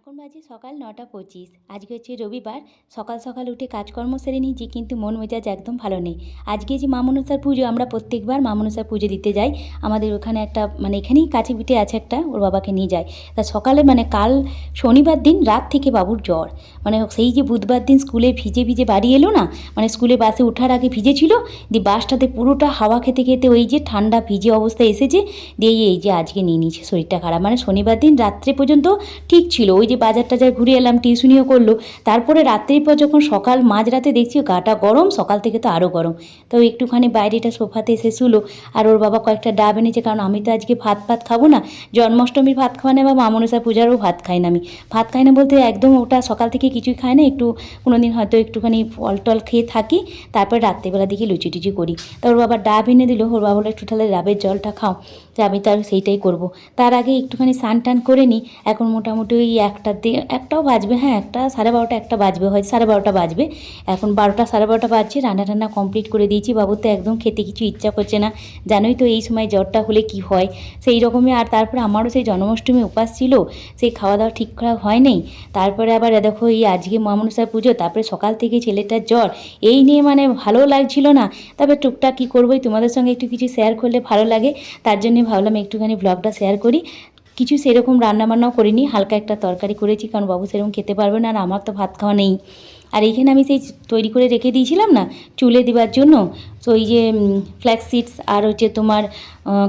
এখন বাজে সকাল নটা পঁচিশ। আজকে হচ্ছে রবিবার। সকাল সকাল উঠে কাজকর্ম সেরে নিয়েছি, কিন্তু মন মেজাজ একদম ভালো নেই। আজকে যে মা মনসার পুজো, আমরা প্রত্যেকবার মা মনসার পুজো দিতে যাই। আমাদের ওখানে একটা মানে এখানেই কাছে পিঠে আছে একটা, ওর বাবাকে নিয়ে যায় তা সকালে মানে কাল শনিবার দিন রাত থেকে বাবুর জ্বর। মানে সেই যে বুধবার দিন স্কুলে ভিজে ভিজে বাড়ি এলো না মানে স্কুলে বাসে ওঠার আগে ভিজেছিল, দিয়ে বাসটাতে পুরোটা হাওয়া খেতে খেতে ওই যে ঠান্ডা ভিজে অবস্থায় এসেছে, দিয়ে এই যে আজকে নিয়ে নিয়েছে শরীরটা খারাপ। মানে শনিবার দিন রাত্রে পর্যন্ত ঠিক ছিল। ওই যে বাজার টাজার ঘুরে এলাম, টিউশনিও করল। তারপরে রাত্রির পর যখন সকাল, মাঝরাতে দেখছি গাটা গরম, সকাল থেকে তো আরও গরম। তো একটুখানি বাইরেটা সোফাতে এসে শুলো আর ওর বাবা কয়েকটা ডাব এনেছে, কারণ আমি তো আজকে ভাত ভাত খাব না। জন্মাষ্টমীর ভাত খাওয়া নেই বা মামনসা পূজারও ভাত খাই না আমি। ভাত খাই না বলতে একদম ওটা সকাল থেকে কিছুই খাই না, একটু কোনো দিন হয়তো একটুখানি ফল টল খেয়ে থাকি, তারপর রাত্রিবেলা দেখি লুচি টুচি করি। তা ওর বাবা ডাব এনে দিল, ওর বাবা বলে একটু তাহলে ডাবের জলটা খাও, যে আমি তার সেইটাই করব। তার আগে একটুখানি স্নান টান করে নিই এখন মোটামুটি ওই একটার দিকে, একটাও বাজবে হ্যাঁ একটা সাড়ে বারোটা, একটা বাজবে হয় সাড়ে বারোটা বাজবে। এখন বারোটা, সাড়ে বারোটা বাজছে, রান্না টান্না কমপ্লিট করে দিয়েছি। বাবু তো একদম খেতে কিছু ইচ্ছা করছে না। জানোই তো এই সময় জ্বরটা হলে কি হয়। সেই রকমই আর তারপরে আমারও সেই জন্মাষ্টমী উপাস ছিল, সেই খাওয়া দাওয়া ঠিক করা হয় নাই। তারপরে আবার দেখো এই আজকে মামনসার পুজো, তারপরে সকাল থেকে ছেলেটার জ্বর। এই নিয়ে মানে ভালো লাগছিল না। তবে টুকটাক কী করবোই তোমাদের সঙ্গে একটু কিছু শেয়ার করলে ভালো লাগে। তার জন্যে ভাবলাম একটুখানি ব্লগটা শেয়ার করি। কিছু সেরকম রান্নাবান্নাও করিনি, হালকা একটা তরকারি করেছি, কারণ বাবু সেরকম খেতে পারবে না আর আমার তো ভাত খাওয়া নেই। আর এইখানে আমি সেই তৈরি করে রেখে দিয়েছিলাম না, চুলে দেওয়ার জন্য, তো ওই যে ফ্ল্যাক্স সিডস আর হচ্ছে তোমার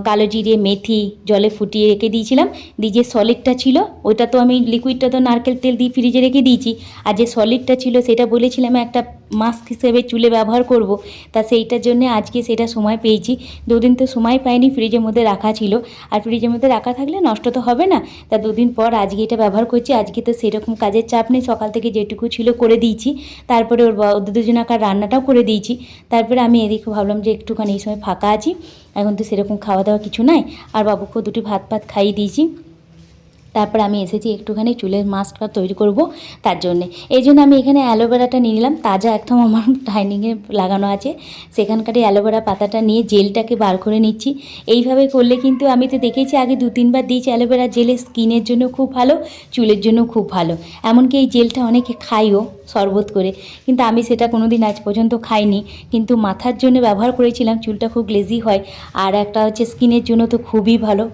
কালো জিরে, মেথি, জলে ফুটিয়ে রেখে দিয়েছিলাম, দিয়ে যে সলিডটা ছিল, ওইটা তো আমি লিকুইডটা তো নারকেল তেল দিয়ে ফ্রিজে রেখে দিয়েছি, আর যে সলিডটা ছিল সেটা বলেছিলাম একটা মাস্ক হিসেবে চুলে ব্যবহার করব। তা সেইটার জন্য আজকে সেটা সময় পেয়েছি। দুদিন তো সময় পাইনি ফ্রিজের মধ্যে রাখা ছিল। আর ফ্রিজের মধ্যে রাখা থাকলে নষ্ট তো হবে না। তা দুদিন পর আজকে এটা ব্যবহার করছি। আজকে তো সেরকম কাজের চাপ নেই। সকাল থেকে যেটুকু ছিল করে দিয়েছি। তারপরে ওর ওদের দুজনাকার রান্নাটাও করে দিয়েছি। তারপরে আমি এদিকে ভাবলাম যে একটুখানি এই সময় ফাঁকা আছি। এখন তো সেরকম খাওয়া দাওয়া কিছু নাই। আর বাবুকেও দুটি ভাত ভাত খাইয়ে দিয়েছি। তারপর আমি এসেছি একটুখানি চুলের মাস্কটা তৈরি করব তার জন্যে। এই জন্য আমি এখানে অ্যালোভেরাটা নিয়ে নিলাম, তাজা একদম আমার ডাইনিংয়ে লাগানো আছে। সেখানকার অ্যালোভেরা পাতাটা নিয়ে জেলটাকে বার করে নিচ্ছি। এইভাবে করলে কিন্তু আমি তো দেখেছি আগে দু তিনবার দিয়েছি অ্যালোভেরা জেলে স্কিনের জন্য খুব ভালো, চুলের জন্য খুব ভালো। এমনকি এই জেলটা অনেকে খাইও শরবত করে, কিন্তু আমি সেটা কোনো দিন আজ পর্যন্ত খাইনি। কিন্তু মাথার জন্য ব্যবহার করেছিলাম, চুলটা খুব গ্লেজি হয়। আর একটা হচ্ছে স্কিনের জন্য তো খুবই ভালো।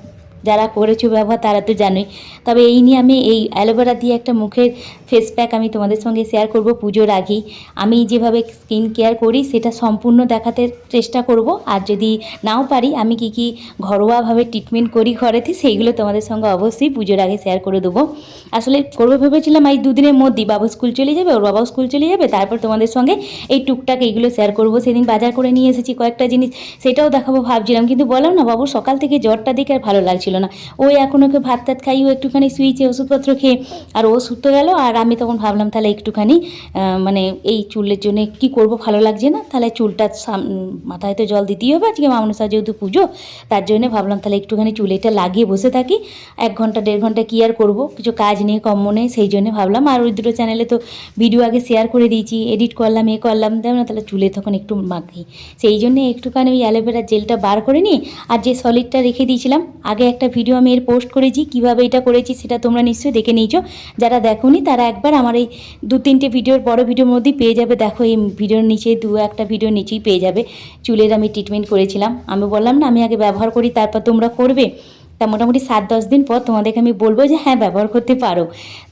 যারা করেছ ব্যবহার, তারা তো জানোই। তবে এই নিয়ে আমি এই অ্যালোভেরা দিয়ে একটা মুখের ফেস প্যাক আমি তোমাদের সঙ্গে শেয়ার করব পুজোর আগেই। আমি যেভাবে স্কিন কেয়ার করি, সেটা সম্পূর্ণ দেখাতে চেষ্টা করব। আর যদি নাও পারি, আমি কি কি ঘরোয়াভাবে ট্রিটমেন্ট করি ঘরেতে, সেইগুলো তোমাদের সঙ্গে অবশ্যই পুজোর আগে শেয়ার করে দেবো। আসলে করব ভেবেছিলাম, এই দুদিনের মধ্যেই বাবু স্কুল চলে যাবে, ওর বাবাও স্কুল চলে যাবে, তারপর তোমাদের সঙ্গে এই টুকটাক এইগুলো শেয়ার করব। সেদিন বাজার করে নিয়ে এসেছি কয়েকটা জিনিস, সেটাও দেখাবো ভাবছিলাম, কিন্তু বললাম না, বাবু সকাল থেকে জ্বরটা দেখে আর ভালো লাগছিল না। ওই এখন ওকে ভাত টাত খাই ও একটুখানি সুইচে ওষুধপত্র খেয়ে আর ও সুতো গেল। আর আমি তখন ভাবলাম, তাহলে একটুখানি মানে এই চুলের জন্য কি করব? ভালো লাগছে না? তাহলে চুলটা মাথায় তো জল দিতেই হবে। আজকে মামনসা যেহেতু পুজো, তার জন্য ভাবলাম, তাহলে একটুখানি চুলেটা লাগিয়ে বসে থাকি। এক ঘণ্টা, দেড় ঘণ্টা কি আর করব? কিছু কাজ নেই কম মনে সেই জন্য ভাবলাম। আর ওই দুটো চ্যানেলে তো ভিডিও আগে শেয়ার করে দিয়েছি এডিট করলাম, এ করলাম দেখ না? তাহলে চুলে তখন একটু মাখি। সেই জন্য একটুখানি ওই অ্যালোভেরা জেলটা বার করে নিই আর যে সলিডটা রেখে দিয়েছিলাম, আগে একটা ভিডিও আমি এর পোস্ট করেছি, কীভাবে এটা করেছি সেটা তোমরা নিশ্চয়ই দেখে নিয়েছো। যারা দেখোনি, তারা একবার আমার এই দু তিনটে ভিডিওর বড় ভিডিওর মধ্যেই পেয়ে যাবে। দেখো, এই ভিডিওর নিচে দু একটা ভিডিও নিচেই পেয়ে যাবে। চুলের আমি ট্রিটমেন্ট করেছিলাম। আমি বললাম না, আমি আগে ব্যবহার করি, তারপর তোমরা করবে। তা মোটামুটি সাত, দশ দিন পর তোমাদেরকে আমি বলব যে হ্যাঁ ব্যবহার করতে পারো।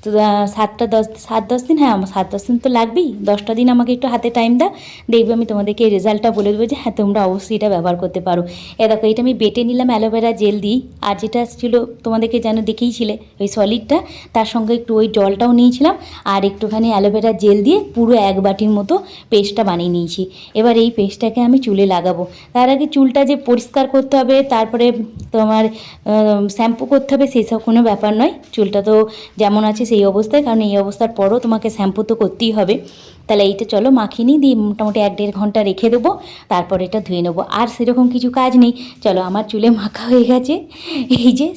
তো সাতটা, দশ, সাত, দশ দিন হ্যাঁ আমার সাত, দশ দিন তো লাগবেই। দশটা দিন আমাকে একটু হাতে টাইম দাও। দেখবে আমি তোমাদেরকে এই রেজাল্টটা বলে দেবো যে হ্যাঁ তোমরা অবশ্যই এটা ব্যবহার করতে পারো। এ দেখো, এটা আমি বেটে নিলাম অ্যালোভেরা জেল দিই আর যেটা ছিল তোমাদেরকে যেন দেখেইছিলে ওই সলিডটা তার সঙ্গে একটু ওই জলটাও নিয়েছিলাম। আর একটুখানি অ্যালোভেরা জেল দিয়ে পুরো এক বাটির মতো পেস্টটা বানিয়ে নিয়েছি। এবার এই পেস্টটাকে আমি চুলে লাগাবো। তার আগে চুলটা যে পরিষ্কার করতে হবে, তারপরে তোমার শ্যাম্পু করতে হবে সেসব কোনো ব্যাপার নয়। চুলটা তো যেমন আছে সেই অবস্থায়, কারণ এই অবস্থার পরও তোমাকে শ্যাম্পু তো করতেই হবে। তাহলে এইটা চলো মাখিয়ে নিই, দিয়ে মোটামুটি এক দেড় ঘণ্টা রেখে দেবো, তারপর এটা ধুয়ে নেব। আর সেরকম কিছু কাজ নেই। চলো, আমার চুলে মাখা হয়ে গেছে। এই যে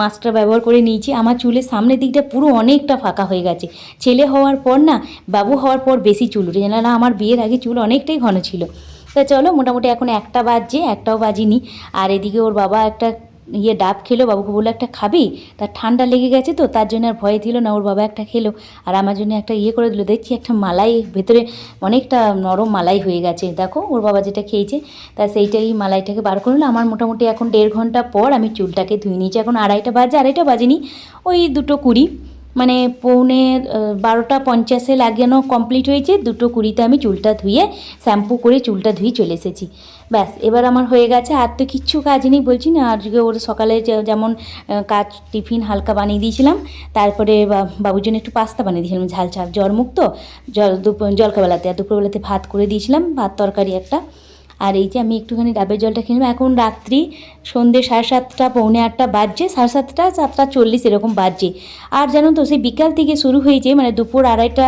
মাস্কটা ব্যবহার করে নিয়েছি, আমার চুলের সামনের দিকটা পুরো অনেকটা ফাঁকা হয়ে গেছে। ছেলে হওয়ার পর না, বাবু হওয়ার পর বেশি চুল উঠে না আমার বিয়ের আগে চুল অনেকটাই ঘন ছিল। তা চলো, মোটামুটি এখন একটা বাজছে, একটাও বাজিনি। আর এদিকে ওর বাবা একটা ইয়ে ডাব খেলো, বাবুকে বলল, একটা খাবি? তার ঠান্ডা লেগে গেছে তো, তার জন্য আর ভয় দিল না, ওর বাবা একটা খেলো। আর আমার জন্য একটা ইয়ে করে দিল, দেখছি একটা মালাই ভেতরে অনেকটা নরম মালাই হয়ে গেছে। দেখো, ওর বাবা যেটা খেয়েছে, তা সেইটাই মালাইটাকে বার করল আমার মোটামুটি এখন দেড় ঘণ্টা পর আমি চুলটাকে ধুয়ে নিয়েছি। এখন আড়াইটা বাজে, আড়াইটা বাজেনি, ওই দুটো কুড়ি। মানে পৌনে বারোটা পঞ্চাশে লাগানো কমপ্লিট হয়েছে। দুটো কুড়িতে আমি চুলটা ধুয়ে শ্যাম্পু করে চুলটা ধুয়ে চলে এসেছি। ব্যাস, এবার আমার হয়ে গেছে। আর তো কিচ্ছু কাজ নেই বলছি না, আজকে ওর সকালে যেমন কাজ টিফিন হালকা বানিয়ে দিয়েছিলাম। তারপরে বাবুর জন্য একটু পাস্তা বানিয়ে দিয়েছিলাম, ঝাল ঝাল জ্বর মুক্ত জল দুপুর জলখাবেলাতে আর দুপুরবেলাতে ভাত করে দিয়েছিলাম, ভাত তরকারি একটা। আর এই যে আমি একটুখানি ডাবের জলটা খেয়ে এখন রাত্রি সন্ধ্যে সাড়ে সাতটা, পৌনে আটটা বাজছে, সাড়ে সাতটা সাতটা চল্লিশ এরকম বাজছে। আর জানো তো, সেই বিকাল থেকে শুরু হয়েছে মানে দুপুর আড়াইটা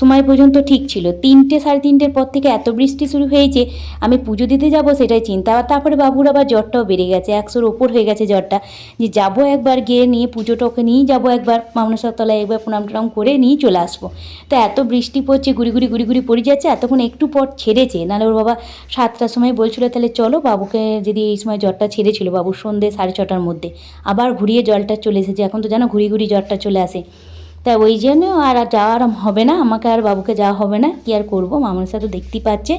সময় পর্যন্ত ঠিক ছিল। তিনটে সাড়ে তিনটের পর থেকে এত বৃষ্টি শুরু হয়েছে আমি পুজো দিতে যাব সেটাই চিন্তা। তারপরে বাবুর আবার জ্বরটাও বেড়ে গেছে। একশোর ওপর হয়ে গেছে জ্বরটা। যে যাব একবার, গিয়ে নিয়ে পুজোটা ওকে নিয়েই যাব একবার। মামনসার তলায় একবার প্রণাম টনাম করে নিয়ে চলে আসব। তো এত বৃষ্টি পড়ছে, গুড়ি গুড়ি গুড়ি গুড়ি পড়ে যাচ্ছে। এতক্ষণ একটু পর ছেড়েছে। নাহলে ওর বাবা সাতটার সময় বলছিল, তাহলে চলো বাবুকে যদি এই সময় জ্বরটা ছেড়েছিল বাবুর সন্ধে সাড়ে ছটার মধ্যে। আবার ঘুরিয়ে জলটা চলে এসেছে। এখন তো জানো, ঘুরি ঘুরি জ্বরটা চলে আসে। তা ওই জন্য আর যাওয়া আর হবে না। আমাকে আর বাবুকে যাওয়া হবে না। কি আর করব? মামার সাথে দেখতেই পাচ্ছে।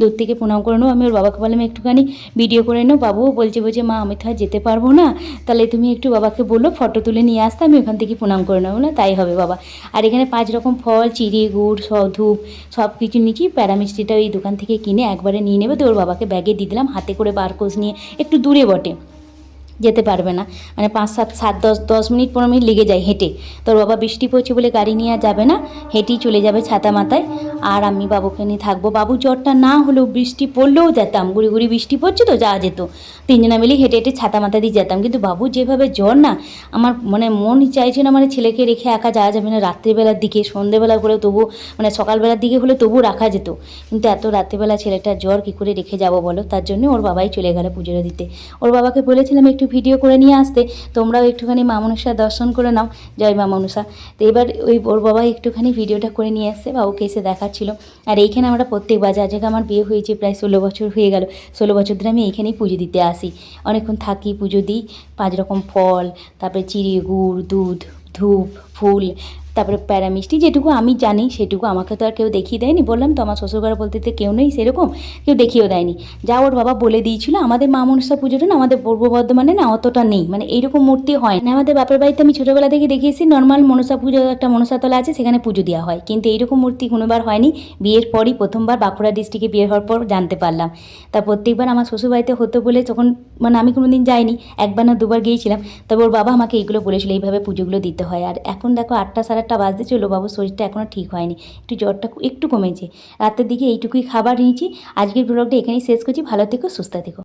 দূর থেকে প্রণাম করে নেব। আমি ওর বাবাকে বললাম, একটুখানি ভিডিও করে নেব বাবুও বলছে বলছে, মা, আমি তো আর যেতে পারব না। তাহলে তুমি একটু বাবাকে বলল ফটো তুলে নিয়ে আসতে। আমি ওখান থেকে প্রণাম করে নেব। না তাই হবে বাবা। আর এখানে পাঁচ রকম ফল, চিড়ি, গুড় সব ধূপ, সব কিছু নিচ্ছি। প্যারামিস্ট্রিটা ওই দোকান থেকে কিনে একবারে নিয়ে নেবে। তো ওর বাবাকে ব্যাগে দিয়ে দিলাম। হাতে করে বারকোজ নিয়ে একটু দূরে বটে। যেতে পারবে না। মানে পাঁচ, সাত সাত, দশ দশ মিনিট, পনেরো মিনিট লেগে যায় হেঁটে। তোর বাবা বৃষ্টি পড়ছে বলে গাড়ি নিয়ে যাবে না। হেঁটেই চলে যাবে ছাতা মাথায়। আর আমি বাবুকে নিয়ে থাকব। বাবু জ্বরটা না হলেও বৃষ্টি পড়লেও যেতাম। গুড়ি গুড়ি বৃষ্টি পড়ছে তো, যাওয়া যেত। তিনজনা মিলেই হেঁটে হেঁটে ছাতা মাথা দিয়ে যেতাম। কিন্তু বাবু যেভাবে জ্বর না, আমার মানে মন চাইছে না মানে ছেলেকে রেখে একা যাওয়া যাবে না রাত্রিবেলার দিকে। সন্ধেবেলা করে তবু মানে সকালবেলার দিকে হলে তবু রাখা যেত। কিন্তু এত রাত্রিবেলা ছেলেটার জ্বর কী করে রেখে যাব বলো? তার জন্য ওর বাবাই চলে গেল পুজোটা দিতে। ওর বাবাকে বলেছিলাম একটু ভিডিও করে নিয়ে আসতে, তোমরাও একটুখানি মা মনুষা দর্শন করে নাও। জয় মা মনুষা। তো এবার ওই ওর বাবা একটুখানি ভিডিওটা করে নিয়ে আসছে ওকে এসে দেখাচ্ছিল। আর এইখানে আমরা প্রত্যেক বাজার জায়গায় আমার বিয়ে হয়েছে, প্রায় ষোলো বছর হয়ে গেল। ষোলো বছর ধরে আমি এইখানেই পুজো দিতে আসি। অনেকক্ষণ থাকি, পুজো দিই। পাঁচ রকম ফল, তারপরে চিড়ে গুড় দুধ, ধূপ, ফুল তারপরে প্যারা মিষ্টি যেটুকু আমি জানি, সেটুকু আমাকে তো আর কেউ দেখিয়ে দেয়নি। বললাম তো আমার শ্বশুরঘরে বলতে কেউ নেই সেরকম, কেউ দেখিয়েও দেয়নি। যা ওর বাবা বলে দিয়েছিল, আমাদের মা মনসা পুজোটা না আমাদের পূর্ব বর্ধমানে না অতটা নেই মানে এইরকম মূর্তি হয় না। আমাদের বাপের বাড়িতে আমি ছোটোবেলা থেকে দেখিয়েছি নর্মাল মনসা পুজো একটা মনসাতলা আছে, সেখানে পুজো দেওয়া হয়। কিন্তু এইরকম মূর্তি কোনোবার হয়নি, বিয়ের পরই প্রথমবার বাঁকুড়া ডিস্ট্রিক্টে বিয়ে হওয়ার পর জানতে পারলাম। তা প্রত্যেকবার আমার শ্বশুরবাড়িতে হতো বলে তখন মানে আমি কোনো দিন যাইনি, একবার না দুবার গিয়েছিলাম, তবে ওর বাবা আমাকে এইগুলো বলেছিল, এইভাবে পুজোগুলো দিতে হয়। আর এখন দেখো, আটটা সাড়ে আটটা বাজতে চলো বাবু, শরীরটা এখনও ঠিক হয়নি। একটু জ্বরটা একটু কমেছে। রাতের দিকে এইটুকুই খাবার নিয়েছি। আজকের ব্লগটা এখানেই শেষ করছি। ভালো থেকো, সুস্থ থেকো।